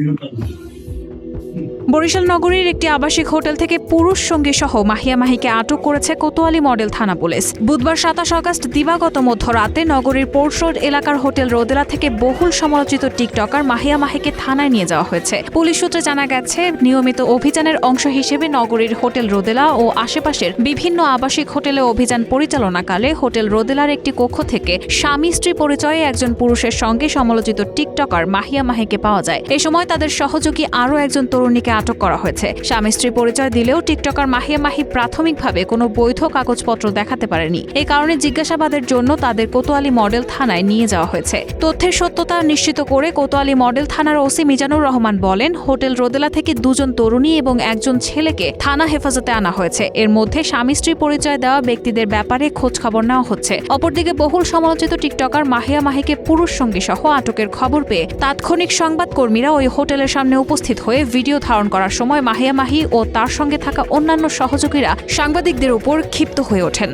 いう感じです。বরিশাল নগরীর একটি আবাসিক হোটেল থেকে পুরুষ সঙ্গী সহ মাহিয়া মাহিকে আটক করেছে কোতোয়ালি মডেল থানা পুলিশ। বুধবার সাতাশ আগস্ট দিবাগত মধ্যরাতে নগরীর পোর্ট এলাকার হোটেল রোদেলা থেকে বহুল সমালোচিত টিকটকার মাহিয়া মাহিকে থানায় নিয়ে যাওয়া হয়েছে। পুলিশ সূত্রে জানা গেছে, নিয়মিত অভিযানের অংশ হিসেবে নগরীর হোটেল রোদেলা ও আশেপাশের বিভিন্ন আবাসিক হোটেলে অভিযান পরিচালনাকালে হোটেল রোদেলার একটি কক্ষ থেকে স্বামী স্ত্রী পরিচয়ে একজন পুরুষের সঙ্গে সমালোচিত টিকটকার মাহিয়া মাহিকে পাওয়া যায়। এ সময় তাদের সহযোগী আরও একজন তরুণীকে আটক করা হয়েছে। স্বামী স্ত্রী পরিচয় দিলেও টিকটকার মাহিয়া মাহি প্রাথমিকভাবে কোনো বৈধ কাগজপত্র দেখাতে পারেনি। এই কারণে জিজ্ঞাসাবাদের জন্য তাদের কোতোয়ালি মডেল থানায় নিয়ে যাওয়া হয়েছে। তথ্যের সত্যতা নিশ্চিত করে কোতোয়ালি মডেল থানার ওসি মিজানুর রহমান বলেন, হোটেল রোদেলা থেকে দুজন তরুণী এবং একজন ছেলেকে থানা হেফাজতে আনা হয়েছে। এর মধ্যে স্বামী স্ত্রী পরিচয় দেওয়া ব্যক্তিদের ব্যাপারে খোঁজ খবর নেওয়া হচ্ছে। অপরদিকে বহুল সমালোচিত টিকটকার মাহিয়া মাহিকে পুরুষ সঙ্গী সহ আটকের খবর পেয়ে তাৎক্ষণিক সংবাদকর্মীরা ওই হোটেলের সামনে উপস্থিত হয়ে ভিডিও ধারণ করার সময় মাহিয়া মাহি ও তার সঙ্গে থাকা অন্যান্য সহযোগীরা সাংবাদিকদের উপর ক্ষিপ্ত হয়ে ওঠেন।